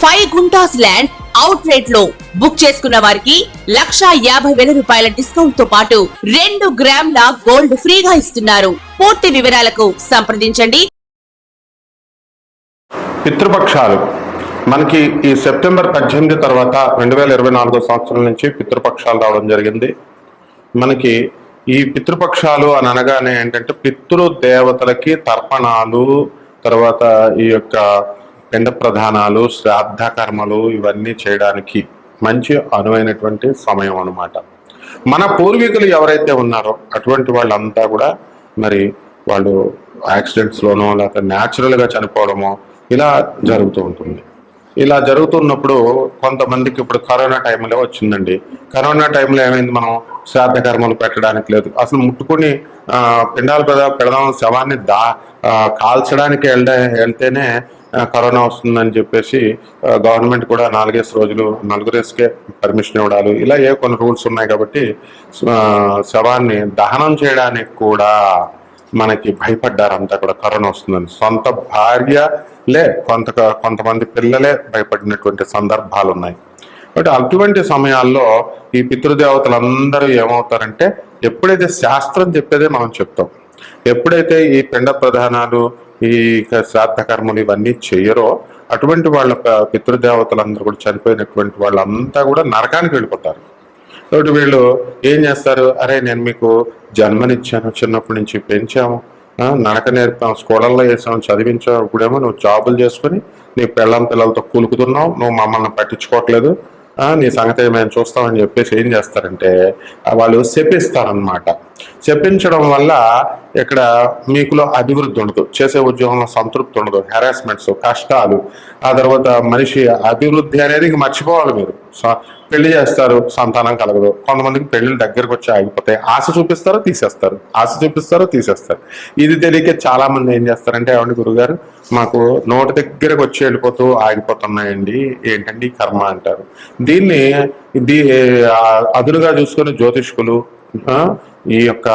Five guntas land out రేట్లో book చేసుకున్న వారికి లక్షా యాభై వేల రూపాయల డిస్కౌంట్తో పాటు రెండు గ్రాముల గోల్డ్ ఫ్రీగా ఇస్తున్నారు. పూర్తి వివరాలకు సంప్రదించండి. పితృపక్షాలు. మనకి ఈ సెప్టెంబర్ పద్దెనిమిది తర్వాత రెండు వేల ఇరవై నాలుగో సంవత్సరం నుంచి పితృపక్షాలు రావడం జరిగింది. మనకి ఈ పితృపక్షాలు అని అనగానే ఏంటంటే పితృ దేవతలకి తర్పణాలు తర్వాత ఈ యొక్క పిండ ప్రధానాలు శ్రాద్ధ కర్మలు ఇవన్నీ చేయడానికి మంచి అనువైనటువంటి సమయం అన్నమాట. మన పూర్వీకులు ఎవరైతే ఉన్నారో అటువంటి వాళ్ళంతా కూడా మరి వాళ్ళు యాక్సిడెంట్స్లోనో లేకపోతే న్యాచురల్గా చనిపోవడమో ఇలా జరుగుతూ ఉంటుంది. ఇలా జరుగుతున్నప్పుడు కొంతమందికి ఇప్పుడు కరోనా టైంలో వచ్చిందండి. కరోనా టైంలో ఏమైంది మనం శ్రాద్ధ కర్మలు పెట్టడానికి లేదు. అసలు ముట్టుకుని పిండాలు పెద పెడదాం శవాన్ని దా కాల్చడానికి వెళ్ళ వెళ్తేనే కరోనా వస్తుందని చెప్పేసి గవర్నమెంట్ కూడా నాలుగేసి రోజులు నలుగురేసుకే పర్మిషన్ ఇవ్వడాలు. ఇలా ఏ కొన్ని రూల్స్ ఉన్నాయి కాబట్టి శవాన్ని దహనం చేయడానికి కూడా మనకి భయపడ్డారంతా కూడా కరోనా వస్తుందని. సొంత భార్యలే కొంత కొంతమంది పిల్లలే భయపడినటువంటి సందర్భాలు ఉన్నాయి కాబట్టి అటువంటి సమయాల్లో ఈ పితృదేవతలందరూ ఏమవుతారంటే ఎప్పుడైతే శాస్త్రం చెప్పేదే మనం చెప్తాం ఎప్పుడైతే ఈ పిండ ప్రధానాలు ఈ శ్రాద్ధకర్మలు ఇవన్నీ చెయ్యరో అటువంటి వాళ్ళ ప- పితృదేవతలందరూ కూడా చనిపోయినటువంటి వాళ్ళంతా కూడా నరకానికి వెళ్ళిపోతారు. కాబట్టి వీళ్ళు ఏం చేస్తారు? అరే నేను మీకు జన్మనిచ్చాను చిన్నప్పటి నుంచి పెంచాము. నడక నేర్పాం స్కూళ్ళల్లో వేసాము చదివించావు ఇప్పుడేమో నువ్వు జాబులు చేసుకుని నీ పెళ్ళం పిల్లలతో కూలుకుతున్నావు నువ్వు మమ్మల్ని పట్టించుకోవట్లేదు. నీ సంగతి మేము చూస్తామని చెప్పేసి ఏం చేస్తారంటే వాళ్ళు శపిస్తారనమాట చెప్పించడం వల్ల ఇక్కడ మీకులో అభివృద్ధి ఉండదు. చేసే ఉద్యోగంలో సంతృప్తి ఉండదు. హెరాస్మెంట్స్ కష్టాలు. ఆ తర్వాత మనిషి అభివృద్ధి అనేది ఇంక మర్చిపోవాలి మీరు. స- పెళ్ళి చేస్తారు సంతానం కలగదు. కొంతమందికి పెళ్ళిళ్ళు దగ్గరకు వచ్చి ఆగిపోతాయి. ఆశ చూపిస్తారో తీసేస్తారు. ఆశ చూపిస్తారో తీసేస్తారు. ఇది తెలియక చాలా మంది ఏం చేస్తారంటే ఏమండి గురుగారు మాకు నోటి దగ్గరకు వచ్చి వెళ్ళిపోతూ ఆగిపోతున్నాయండి. ఏంటండి కర్మ? అంటారు. దీన్ని దీ ఆ, అదునుగా చూసుకుని జ్యోతిష్కులు ఈ యొక్క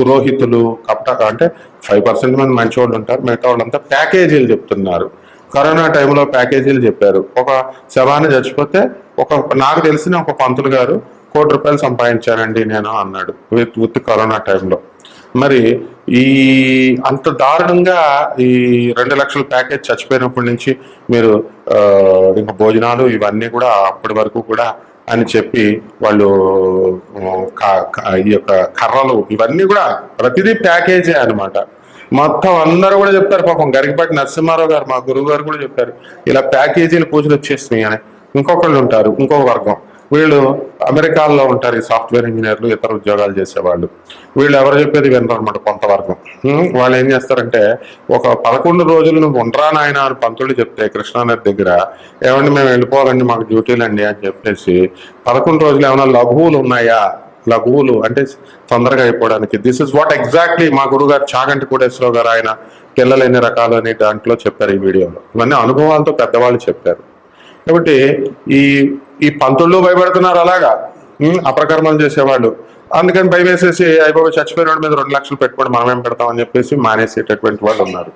పురోహితులు కపట అంటే ఫైవ్ పర్సెంట్ మంది మంచి వాళ్ళు ఉంటారు. మిగతా వాళ్ళంతా ప్యాకేజీలు చెప్తున్నారు. కరోనా టైంలో ప్యాకేజీలు చెప్పారు. ఒక శవాన్ని చచ్చిపోతే ఒక నాకు తెలిసిన ఒక పంతులు గారు కోటి రూపాయలు సంపాదించానండి నేను అన్నాడు విత్ విత్ కరోనా టైంలో మరి ఈ అంత దారుణంగా ఈ రెండు లక్షల ప్యాకేజ్ చచ్చిపోయినప్పటి నుంచి మీరు ఇంకా భోజనాలు ఇవన్నీ కూడా అప్పటి వరకు కూడా అని చెప్పి వాళ్ళు ఈ యొక్క కర్రలు ఇవన్నీ కూడా ప్రతిదీ ప్యాకేజే అనమాట మొత్తం అందరూ కూడా చెప్తారు పాపం గరికపాటి నరసింహారావు గారు మా గురువు గారు కూడా చెప్పారు ఇలా ప్యాకేజీలు పూజలు వచ్చేసినాయి అని. ఇంకొకళ్ళు ఉంటారు ఇంకొక వర్గం. వీళ్ళు అమెరికాలో ఉంటారు ఈ సాఫ్ట్వేర్ ఇంజనీర్లు ఇతర ఉద్యోగాలు చేసేవాళ్ళు. వీళ్ళు ఎవరు చెప్పేది వినరు అనమాట వాళ్ళు ఏం చేస్తారంటే ఒక పదకొండు రోజులు నువ్వు ఉండరా నాయన అని పంతులు చెప్తే కృష్ణానది దగ్గర ఏమండి మేము వెళ్ళిపోవాలండి మాకు డ్యూటీలు అండి అని చెప్పేసి పదకొండు రోజులు ఏమైనా లఘువులు ఉన్నాయా? లఘువులు అంటే తొందరగా అయిపోవడానికి. దిస్ ఇస్ వాట్ ఎగ్జాక్ట్లీ మా గురుగారు చాగంటి కోటేశ్వరరావు గారు ఆయన పిల్లలు ఎన్ని రకాలు అని దాంట్లో చెప్పారు ఈ వీడియోలో. ఇవన్నీ అనుభవాలతో పెద్దవాళ్ళు చెప్పారు. కాబట్టి ఈ ఈ పంతుళ్ళు భయపడుతున్నారు అలాగా? అప్రకర్మం చేసేవాళ్ళు. అందుకని భయం వేసేసి అయిపోయి చచ్చిపోయిన మీద రెండు లక్షలు పెట్టుకోండి మనమేం పెడతామని చెప్పేసి మానేసేటటువంటి వాళ్ళు ఉన్నారు.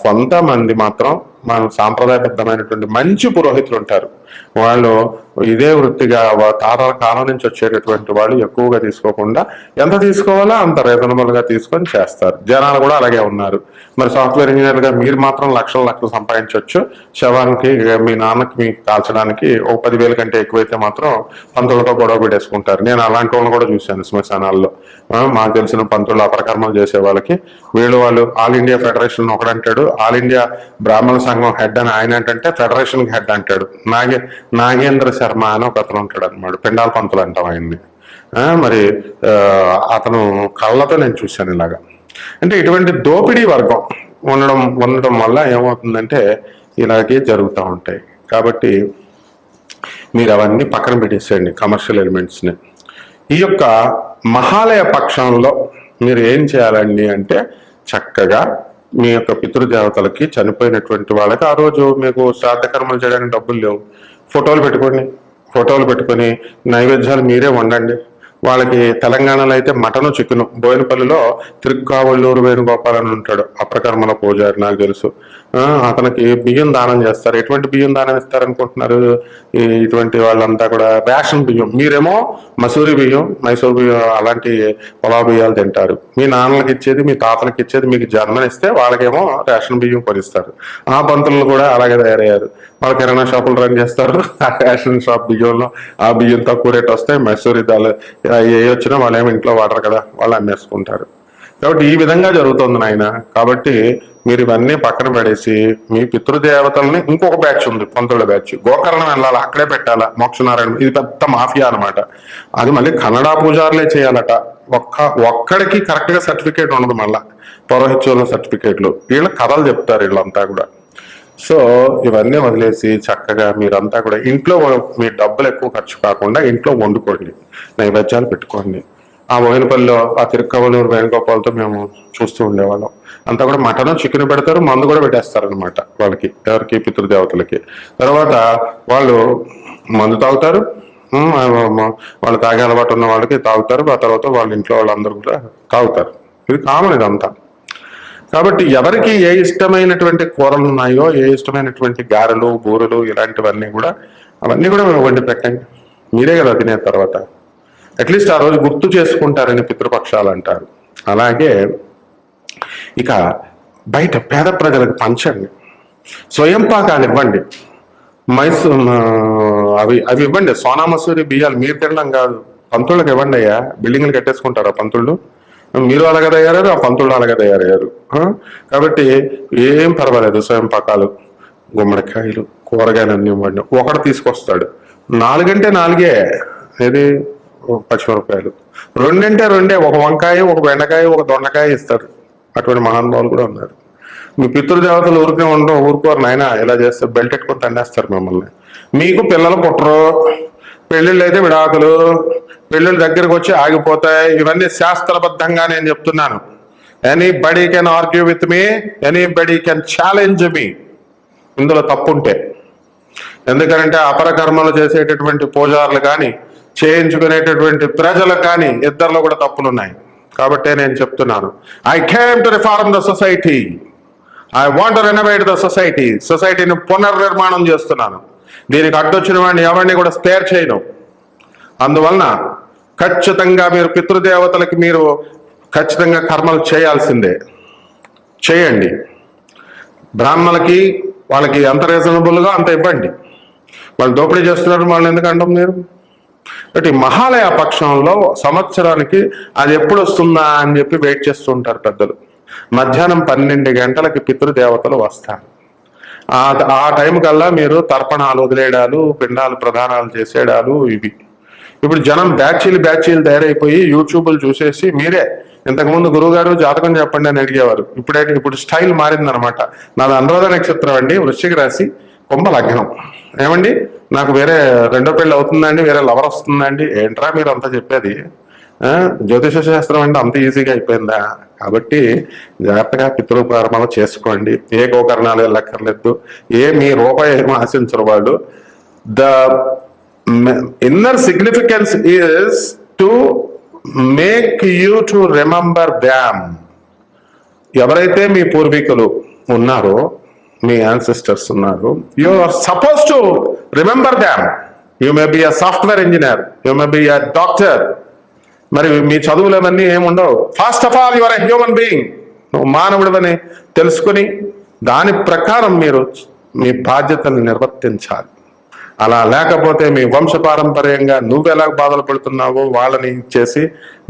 కొంతమంది మాత్రం మన సాంప్రదాయబద్ధమైనటువంటి మంచి పురోహితులు ఉంటారు. వాళ్ళు ఇదే వృత్తిగా తాతల కాలం నుంచి వచ్చేటటువంటి వాళ్ళు ఎక్కువగా తీసుకోకుండా ఎంత తీసుకోవాలో అంత రీజనబుల్గా తీసుకొని చేస్తారు. జనాలు కూడా అలాగే ఉన్నారు. మరి సాఫ్ట్వేర్ ఇంజనీర్గా మీరు మాత్రం లక్షల లక్షలు సంపాదించవచ్చు. శవానికి మీ నాన్నకి మీకు కాల్చడానికి ఒక పదివేల కంటే ఎక్కువైతే మాత్రం పంతులతో గొడవ పెట్టేసుకుంటారు. నేను అలాంటి వాళ్ళని కూడా చూశాను శ్మశానాల్లో. మాకు తెలిసిన పంతులు అపరకర్మలు చేసే వాళ్ళకి. వీళ్ళు వాళ్ళు ఆల్ ఇండియా ఫెడరేషన్ ఒకడంటాడు. ఆల్ ఇండియా బ్రాహ్మణ సంఘం హెడ్ అని ఆయన ఏంటంటే ఫెడరేషన్ హెడ్ అంటాడు. నాగే నాగేంద్ర శర్మ అని ఒక అతను ఉంటాడు అనమాట పిండాల పంతులు అంటాం ఆయన్ని. మరి అతను కళ్ళతో నేను చూశాను ఇలాగా. అంటే ఇటువంటి దోపిడీ వర్గం ఉండడం ఉండడం వల్ల ఏమవుతుందంటే ఇలాగే జరుగుతూ ఉంటాయి. కాబట్టి మీరు అవన్నీ పక్కన పెట్టేసేయండి కమర్షియల్ ఎలిమెంట్స్ని. ఈ యొక్క మహాలయ పక్షంలో మీరు ఏం చేయాలండి అంటే చక్కగా మీ యొక్క పితృదేవతలకి చనిపోయినటువంటి వాళ్ళకి ఆ రోజు మీకు శ్రాద్ధకర్మలు చేయడానికి డబ్బులు లేవు. ఫోటోలు పెట్టుకోండి. ఫోటోలు పెట్టుకొని నైవేద్యాలు మీరే వండండి. వాళ్ళకి తెలంగాణలో అయితే మటను చికెను బోయినపల్లిలో తిరుక్కావళ్ళూరు వేణుగోపాలని ఉంటాడు అప్రకర్మల పూజారి నాకు తెలుసు. అతనికి బియ్యం దానం చేస్తారు. ఎటువంటి బియ్యం దానం ఇస్తారు అనుకుంటున్నారు ఈ ఇటువంటి వాళ్ళంతా కూడా రేషన్ బియ్యం. మీరేమో మసూరి బియ్యం మైసూర్ బియ్యం అలాంటి పొలా బియ్యాలు తింటారు. మీ నాన్నలకి ఇచ్చేది మీ తాతలకి ఇచ్చేది మీకు జన్మనిస్తే వాళ్ళకేమో రేషన్ బియ్యం కొనిస్తారు. ఆ పంతులు కూడా అలాగే తయారయ్యారు. వాళ్ళు కిరాణా షాపులు రన్ చేస్తారు? ఆ రేషన్ షాప్ బియ్యంలో ఆ బియ్యం తక్కువ రేట్ వస్తాయి మైసూరి దాల్ ఏ వచ్చినా వాళ్ళు ఏమి ఇంట్లో వాడరు కదా వాళ్ళు అమ్మేసుకుంటారు. కాబట్టి ఈ విధంగా జరుగుతుంది నాయన. కాబట్టి మీరు ఇవన్నీ పక్కన పడేసి మీ పితృదేవతల్ని ఇంకొక బ్యాచ్ ఉంది పంతుల బ్యాచ్. గోకర్ణం వెళ్ళాలి? అక్కడే పెట్టాలా? మోక్షనారాయణ ఇది పెద్ద మాఫియా అన్నమాట. అది మళ్ళీ కన్నడ పూజారులే చేయాలట. ఒక్క ఒక్కడికి కరెక్ట్గా సర్టిఫికేట్ ఉండదు మళ్ళా. పౌరోహిత్యంలో సర్టిఫికేట్లు. వీళ్ళ కథలు చెప్తారు వీళ్ళంతా కూడా. సో ఇవన్నీ వదిలేసి చక్కగా మీరంతా కూడా ఇంట్లో మీ డబ్బులు ఎక్కువ ఖర్చు కాకుండా ఇంట్లో వండుకోండి. నైవేద్యాలు పెట్టుకోండి. ఆ బోయినపల్లిలో ఆ తిరుక్కవలూరు వేణుగోపాలతో మేము చూస్తూ ఉండేవాళ్ళం. అంతా కూడా మటన్ చికెన్ పెడతారు మందు కూడా పెట్టేస్తారు అనమాట వాళ్ళకి ఎవరికి? పితృదేవతలకి. తర్వాత వాళ్ళు మందు తాగుతారు వాళ్ళు తాగే అలవాటు ఉన్న వాళ్ళకి తాగుతారు ఆ తర్వాత వాళ్ళ ఇంట్లో వాళ్ళందరూ కూడా తాగుతారు. ఇది కామన్ ఇదంతా. కాబట్టి ఎవరికి ఏ ఇష్టమైనటువంటి కూరలు ఉన్నాయో ఏ ఇష్టమైనటువంటి గారెలు బూరెలు ఇలాంటివన్నీ కూడా అవన్నీ కూడా వండి పెట్టండి. మీరే కదా తినే తర్వాత. అట్లీస్ట్ ఆ రోజు గుర్తు చేసుకుంటారని పితృపక్షాలు అంటారు. అలాగే ఇక బయట పేద ప్రజలకు పంచండి. స్వయం పాకాలు ఇవ్వండి. మైసూర్ అవి అవి ఇవ్వండి. సోనా మసూరి బియ్యాలు మీరు తినడం కాదు. పంతుళ్ళకి ఇవ్వండి అయ్యా. బిల్డింగ్లు కట్టేసుకుంటారా పంతుళ్ళు? మీరు అలాగే తయారయ్యారు ఆ పంతుళ్ళు అలాగే తయారయ్యారు. కాబట్టి ఏం పర్వాలేదు. స్వయం పాకాలు గుమ్మడికాయలు కూరగాయలు అన్ని ఇవ్వండి. ఒకడు తీసుకొస్తాడు. నాలుగంటే నాలుగే. ఏది? పచ్చిమిరపకాయలు. రెండంటే రెండే ఒక వంకాయ ఒక బెండకాయ ఒక దొండకాయ ఇస్తారు. అటువంటి మహానుభావులు కూడా ఉన్నారు. మీ పితృదేవతలు ఊరికే ఉండడం ఊరుకోరు నాయన. ఇలా చేస్తే బెల్ట్ ఎట్టుకొని తండేస్తారు మిమ్మల్ని. మీకు పిల్లలు పుట్టరు. పెళ్ళిళ్ళు అయితే విడాకులు. పెళ్ళిళ్ళ దగ్గరకు వచ్చి ఆగిపోతాయి. ఇవన్నీ శాస్త్రబద్ధంగా నేను చెప్తున్నాను. Anybody can argue with me anybody can challenge me ఇందులో తప్పుంటే. ఎందుకంటే అపర కర్మలు చేసేటటువంటి పూజారులు కానీ చేయించుకునేటటువంటి ప్రజలకు కానీ ఇద్దరిలో కూడా తప్పులు ఉన్నాయి కాబట్టే నేను చెప్తున్నాను. I came to reform the society I want renovate the society సొసైటీని పునర్నిర్మాణం చేస్తున్నాను. దీనికి అడ్డొచ్చిన వాడిని ఎవరిని కూడా స్పేర్ చేయను. అందువలన ఖచ్చితంగా మీరు పితృదేవతలకి మీరు ఖచ్చితంగా కర్మలు చేయాల్సిందే. చేయండి. బ్రాహ్మణులకి వాళ్ళకి ఎంత రీజనబుల్గా అంత ఇవ్వండి. వాళ్ళు దోపిడీ చేస్తున్నారు వాళ్ళు ఎందుకు అంటాం మీరు? కాబట్టి మహాలయ పక్షంలో సంవత్సరానికి అది ఎప్పుడు వస్తుందా అని చెప్పి వెయిట్ చేస్తుంటారు పెద్దలు. మధ్యాహ్నం పన్నెండు గంటలకి పితృదేవతలు వస్తారు. ఆ ఆ టైం కల్లా మీరు తర్పణాలు వదిలేయడాలు పిండాలు ప్రదానాలు చేసేయడాలు ఇవి. ఇప్పుడు జనం బ్యాచీలు బ్యాచీలు తయారైపోయి యూట్యూబ్లు చూసేసి మీరే ఇంతకుముందు గురువుగారు జాతకం చెప్పండి అని అడిగేవారు. ఇప్పుడే ఇప్పుడు స్టైల్ మారిందనమాట. నాది అనురాధ నక్షత్రం అండి వృశ్చిక రాశి కుంభ లగ్నం ఏమండి? నాకు వేరే రెండో పెళ్ళి అవుతుందండి వేరే లవర్ వస్తుందండి. ఏంట్రా మీరు అంతా చెప్పేది జ్యోతిష శాస్త్రం అంటే అంత ఈజీగా అయిపోయిందా? కాబట్టి జాగ్రత్తగా పితృకర్మలు చేసుకోండి. ఏ గోకరణాలు వెళ్ళక్కర్లేదు. ఏ మీ రూపాయి ఏమో ఆశించరు వాళ్ళు. The inner significance is to make you to remember them ఎవరైతే మీ పూర్వీకులు ఉన్నారో మీ యాన్సిస్టర్స్ ఉన్నారు. You are suppose to remember them you may be a software engineer you may be a doctor మరి మీ చదువులు అవన్నీ ఏముండవు first of all your a human being నువ్వు మానవుడివని తెలుసుకుని దాని ప్రకారం మీరు మీ బాధ్యతను నిర్వర్తించాలి. అలా లేకపోతే మీ వంశపారంపర్యంగా నువ్వు బాధలు పడుతున్నావో వాళ్ళని ఇచ్చేసి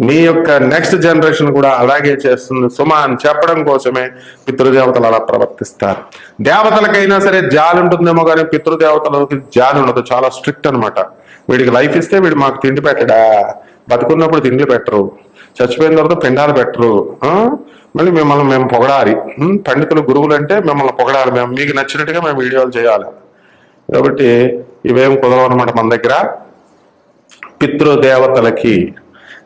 నీ యొక్క నెక్స్ట్ జనరేషన్ కూడా అలాగే చేస్తుంది. సుమ అని చెప్పడం కోసమే పితృదేవతలు అలా ప్రవర్తిస్తారు. దేవతలకైనా సరే జాలి ఉంటుందేమో కానీ పితృదేవతలకి జాలి ఉండదు. చాలా స్ట్రిక్ట్ అనమాట వీడికి లైఫ్ ఇస్తే వీడు మాకు తిండి పెట్టడా? బతుకున్నప్పుడు తిండి పెట్టరు. చచ్చిపోయిన తర్వాత పిండాలు పెట్టరు. మళ్ళీ మిమ్మల్ని మేము పొగడాలి. పండితులు గురువులు అంటే మిమ్మల్ని పొగడాలి. మేము మీకు నచ్చినట్టుగా మేము వీడియోలు చేయాలి. కాబట్టి ఇవేం కుదరవు అనమాట మన దగ్గర? పితృదేవతలకి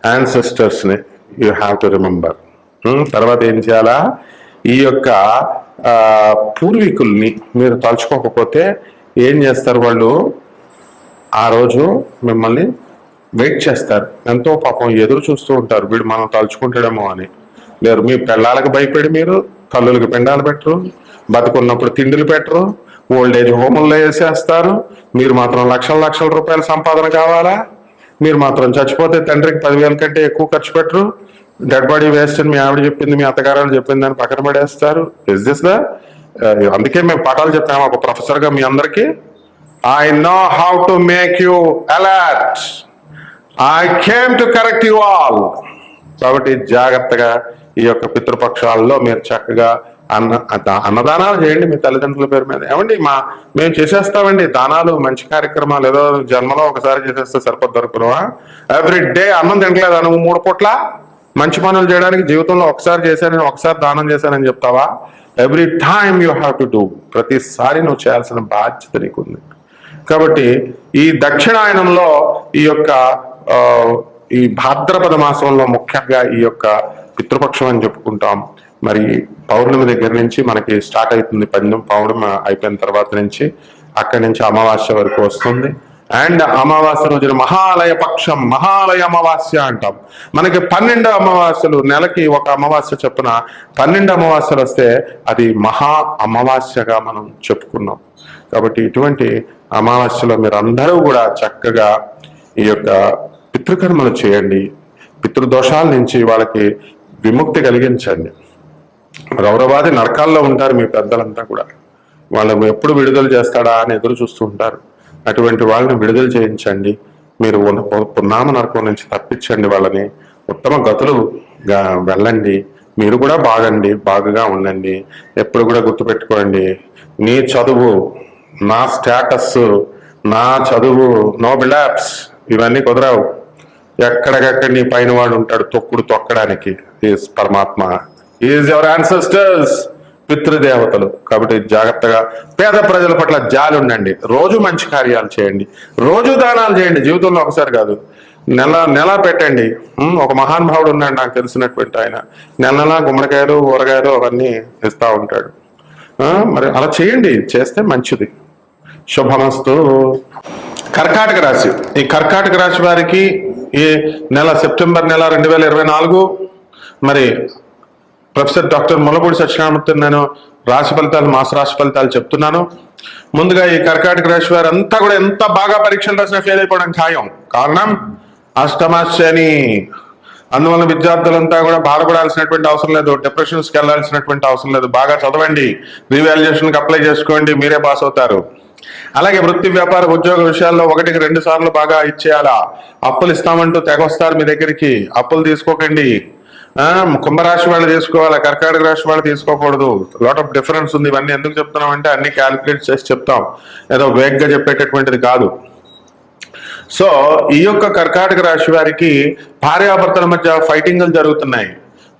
యాన్సెస్టర్స్ని యూ హ్యావ్ టు రిమెంబర్ తర్వాత ఏం చేయాలా? ఈ యొక్క పూర్వీకుల్ని మీరు తలుచుకోకపోతే ఏం చేస్తారు వాళ్ళు? ఆ రోజు మిమ్మల్ని వెయిట్ చేస్తారు. ఎంతో పాపం ఎదురు చూస్తూ ఉంటారు. వీడు మనం తలుచుకుంటాడేమో అని. లేరు మీ పెళ్ళాలకు భయపడి మీరు తల్లులకి పిండాలు పెట్టరు బతుకున్నప్పుడు తిండిలు పెట్టరు ఓల్డ్ ఏజ్ హోముల్లో వేసేస్తారు. మీరు మాత్రం లక్షల లక్షల రూపాయల సంపాదన కావాలా? మీరు మాత్రం చచ్చిపోతే తండ్రికి పదివేల కంటే ఎక్కువ ఖర్చు పెట్టరు. డెడ్ బాడీ వేస్ట్ అని మీ ఆవిడ చెప్పింది మీ అత్తగారు చెప్పింది అని పక్కన పడేస్తారు. ఇస్ దిస్ ద అందుకే మేము పాఠాలు చెప్తాము ఒక ప్రొఫెసర్గా మీ అందరికీ. I know how to make you alert I came to correct you all కాబట్టి జాగ్రత్తగా ఈ యొక్క పితృపక్షాల్లో మీరు చక్కగా అన్న అన్నదానాలు చేయండి మీ తల్లిదండ్రుల పేరు మీద. ఏమండి మా మేము చేసేస్తామండి దానాలు మంచి కార్యక్రమాలు ఏదో జన్మలో ఒకసారి చేసేస్తే సరిపోద్ది అనుకున్నావా ఎవ్రీ డే అన్నం తినట్లేదా నువ్వు? మూడు పూట్ల మంచి పనులు చేయడానికి జీవితంలో ఒకసారి చేశానని ఒకసారి దానం చేశానని చెప్తావా? Every time you have to do ప్రతిసారి నువ్వు చేయాల్సిన బాధ్యత నీకుంది. కాబట్టి ఈ దక్షిణాయనంలో ఈ యొక్క ఈ భాద్రపద మాసంలో ముఖ్యంగా ఈ యొక్క పితృపక్షం అని చెప్పుకుంటాం. మరి పౌర్ణమి దగ్గర నుంచి మనకి స్టార్ట్ అవుతుంది పందెం. పౌర్ణమి అయిపోయిన తర్వాత నుంచి అక్కడి నుంచి అమావాస్య వరకు వస్తుంది. అండ్ అమావాస్య రోజున మహాలయ పక్షం మహాలయ అమావాస్య అంటాం. మనకి పన్నెండు అమావాస్యలు నెలకి ఒక అమావాస్య చొప్పున పన్నెండు అమావాస్యలు వస్తే అది మహా అమావాస్యగా మనం చెప్పుకున్నాం. కాబట్టి ఇటువంటి అమావాస్యలో మీరు అందరూ కూడా చక్కగా ఈ యొక్క పితృకర్మలు చేయండి. పితృదోషాల నుంచి వాళ్ళకి విముక్తి కలిగించండి. రౌరవాది నరకాల్లో ఉంటారు మీ పెద్దలంతా కూడా. వాళ్ళని ఎప్పుడు విడుదల చేస్తాడా అని ఎదురు చూస్తూ ఉంటారు. అటువంటి వాళ్ళని విడుదల చేయించండి. మీరు పున్నామ నరకం నుంచి తప్పించండి వాళ్ళని. ఉత్తమ గతులుగా వెళ్ళండి. మీరు కూడా బాగండి బాగుగా ఉండండి. ఎప్పుడు కూడా గుర్తుపెట్టుకోండి. నీ చదువు నా స్టేటస్ నా చదువు నో బిలాప్స్ ఇవన్నీ కుదరావు. ఎక్కడికక్కడ నీ పైన వాడు ఉంటాడు తొక్కుడు తొక్కడానికి పరమాత్మ. ఈజ్ ఎవర్ యాన్సెస్టర్స్ పితృదేవతలు. కాబట్టి జాగ్రత్తగా పేద ప్రజల పట్ల జాలి ఉండండి. రోజు మంచి కార్యాలు చేయండి. రోజు దానాలు చేయండి. జీవితంలో ఒకసారి కాదు. నెల నెల పెట్టండి. ఒక మహానుభావుడు ఉన్నాడు నాకు తెలిసినటువంటి ఆయన. నెల నెల గుమ్మడికాయలు ఊరగాయలు అవన్నీ ఇస్తా ఉంటాడు. మరి అలా చేయండి. చేస్తే మంచిది. శుభమస్తు. కర్కాటక రాశి. ఈ కర్కాటక రాశి వారికి ఈ నెల సెప్టెంబర్ నెల రెండు వేల ఇరవై నాలుగు మరి ప్రొఫెసర్ డాక్టర్ ములపూడి సత్యనారాయణమూర్తి నేను రాశి ఫలితాలు మాస రాశి ఫలితాలు చెప్తున్నాను. ముందుగా ఈ కర్కాటక రాశి వారు అంతా కూడా ఎంత బాగా పరీక్షలు రాసినా ఫెయిల్ అయిపోవడం ఖాయం. కారణం అష్టమ శని. అందువల్ల విద్యార్థులంతా కూడా బాధపడాల్సినటువంటి అవసరం లేదు డిప్రెషన్స్కి వెళ్ళాల్సినటువంటి అవసరం లేదు. బాగా చదవండి రీవాల్యుయేషన్కి అప్లై చేసుకోండి మీరే పాస్ అవుతారు. అలాగే వృత్తి వ్యాపార ఉద్యోగ విషయాల్లో ఒకటికి రెండు సార్లు బాగా ఇచ్చేయాలా? అప్పులు ఇస్తామంటూ తెగొస్తారు మీ దగ్గరికి. అప్పులు తీసుకోకండి. కుంభరాశి వాళ్ళు తీసుకోవాలి కర్కాటక రాశి వాళ్ళు తీసుకోకూడదు. లాట్ ఆఫ్ డిఫరెన్స్ ఉంది. ఇవన్నీ ఎందుకు చెప్తున్నాం అంటే అన్ని క్యాలిక్యులేట్ చేసి చెప్తాం. ఏదో వేగ్గా చెప్పేటటువంటిది కాదు. సో ఈ యొక్క కర్కాటక రాశి వారికి భార్యాభర్తల మధ్య ఫైటింగ్లు జరుగుతున్నాయి.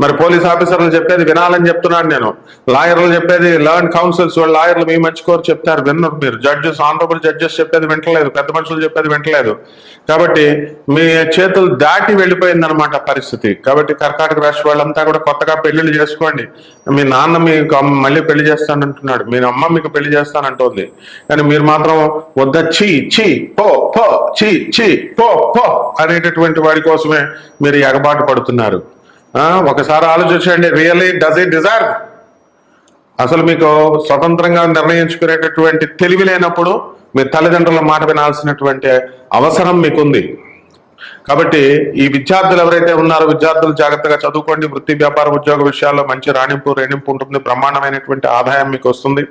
మరి పోలీస్ ఆఫీసర్లు చెప్పేది వినాలని చెప్తున్నాను నేను. లాయర్లు చెప్పేది లర్న్ కౌన్సిల్స్ వాళ్ళు లాయర్లు మీ మంచి కోరు చెప్తారు విన్నారు మీరు. జడ్జెస్ ఆనరబుల్ జడ్జెస్ చెప్పేది వింటలేదు పెద్ద మనుషులు చెప్పేది వింటలేదు. కాబట్టి మీ చేతులు దాటి వెళ్ళిపోయింది అనమాట పరిస్థితి. కాబట్టి కర్కాటక రాష్ట్ర వాళ్ళంతా కూడా కొత్తగా పెళ్ళిళ్ళు చేసుకోండి. మీ నాన్న మీకు మళ్ళీ పెళ్ళి చేస్తానంటున్నాడు. మీ అమ్మ మీకు పెళ్ళి చేస్తానంటోంది. కానీ మీరు మాత్రం వద్ద చీ చీ పో పో చీ చీ పో పో అనేటటువంటి వాడి కోసమే మీరు ఎగబాటు పడుతున్నారు. ఒకసారి ఆలోచించండి. రియల్లీ డస్ ఇట్ డిజర్వ్ అసలు మీకు స్వతంత్రంగా నిర్ణయించుకునేటటువంటి తెలివి లేనప్పుడు మీ తల్లిదండ్రుల మాట వినాల్సినటువంటి అవసరం మీకుంది. కాబట్టి ఈ విద్యార్థులు ఎవరైతే ఉన్నారో విద్యార్థులు జాగ్రత్తగా చదువుకోండి. వృత్తి వ్యాపార ఉద్యోగ విషయాల్లో మంచి రాణింపు రేణింపు ఉంటుంది. బ్రహ్మాండమైనటువంటి ఆదాయం మీకు వస్తుంది.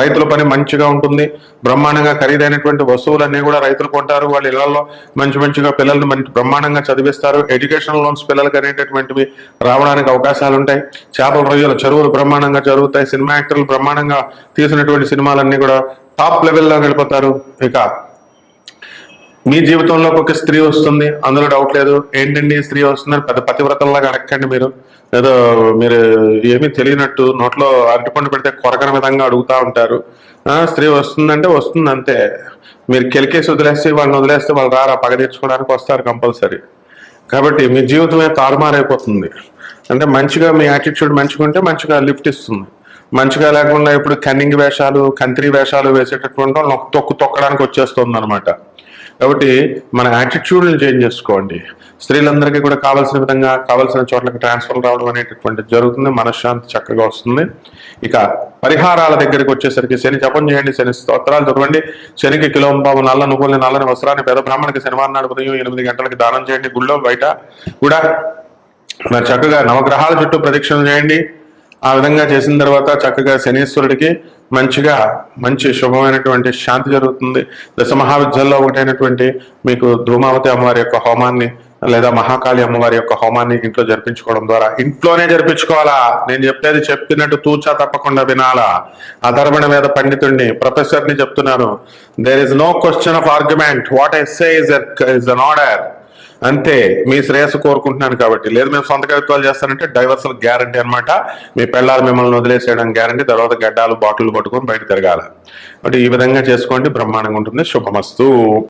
రైతుల పని మంచిగా ఉంటుంది. బ్రహ్మాండంగా ఖరీదైనటువంటి వస్తువులన్నీ కూడా రైతులు కొంటారు. వాళ్ళ ఇళ్ళలో మంచి మంచిగా పిల్లల్ని మంచి బ్రహ్మాండంగా చదివిస్తారు. ఎడ్యుకేషన్ లోన్స్ పిల్లలకి అనేటటువంటివి రావడానికి అవకాశాలు ఉంటాయి. చేపల రొయ్యలు చెరువులు బ్రహ్మాండంగా జరుగుతాయి. సినిమా యాక్టర్లు బ్రహ్మాండంగా తీసినటువంటి సినిమాలన్నీ కూడా టాప్ లెవెల్లో వెళ్ళిపోతారు. ఇక మీ జీవితంలోకి ఒక స్త్రీ వస్తుంది అందులో డౌట్ లేదు. ఏంటండి స్త్రీ వస్తుందని పెద్ద పతివ్రతల్లాగా అడగండి మీరు. ఏదో మీరు ఏమీ తెలియనట్టు నోట్లో అరటిపండు పెడితే కొరకని విధంగా అడుగుతా ఉంటారు. స్త్రీ వస్తుందంటే వస్తుంది అంతే మీరు కెలికేసి వదిలేస్తే వాళ్ళని వదిలేస్తే వాళ్ళు రారా పగ తీర్చుకోవడానికి వస్తారు కంపల్సరీ. కాబట్టి మీ జీవితమే తారుమారైపోతుంది. అంటే మంచిగా మీ యాటిట్యూడ్ మంచిగా ఉంటే మంచిగా లిఫ్ట్ ఇస్తుంది. మంచిగా లేకుండా ఇప్పుడు కన్నింగ్ వేషాలు కంత్రి వేషాలు వేసేటటువంటి వాళ్ళు తొక్కు తొక్కడానికి వచ్చేస్తుంది అనమాట కాబట్టి మన యాటిట్యూడ్ని చేంజ్ చేసుకోండి. స్త్రీలందరికీ కూడా కావాల్సిన విధంగా కావాల్సిన చోట్లకి ట్రాన్స్ఫర్ రావడం అనేటటువంటి జరుగుతుంది. మనశ్శాంతి చక్కగా వస్తుంది. ఇక పరిహారాల దగ్గరికి వచ్చేసరికి శని జపం చేయండి శని స్తోత్రాలు చదవండి. శనికి కిలోంబాబు నల్ల నువ్వుల్ని నల్లని వస్త్రాన్ని పెద్ద బ్రాహ్మణికి శనివారం నాడు ఉదయం ఎనిమిది గంటలకి దానం చేయండి. గుళ్ళో బయట కూడా మరి చక్కగా నవగ్రహాల చుట్టూ ప్రదక్షిణ చేయండి. ఆ విధంగా చేసిన తర్వాత చక్కగా శనీశ్వరుడికి మంచిగా మంచి శుభమైనటువంటి శాంతి జరుగుతుంది. దశ మహావిద్యల్లో ఒకటైనటువంటి మీకు ధూమావతి అమ్మవారి యొక్క హోమాన్ని లేదా మహాకాళి అమ్మవారి యొక్క హోమాన్ని ఇంట్లో జరిపించుకోవడం ద్వారా ఇంట్లోనే జరిపించుకోవాలా? నేను చెప్పేది చెప్పినట్టు తూచా తప్పకుండా వినాలా? అధర్మణ మీద పండితుడిని ప్రొఫెసర్ని చెప్తున్నాను. There is no question of argument what I say is is an order అంతే మీ శ్రేయస్సు కోరుకుంటున్నాను కాబట్టి. లేదు మేము సొంత కవిత్వాలు చేస్తానంటే డైవర్సల్ గ్యారంటీ అనమాట మీ పెళ్ళాలు మిమ్మల్ని వదిలేసేయడం గ్యారంటీ తర్వాత గడ్డాలు బాటిల్ పట్టుకొని బయట తిరగాల. అంటే ఈ విధంగా చేసుకోండి బ్రహ్మాండంగా ఉంటుంది. శుభమస్తు.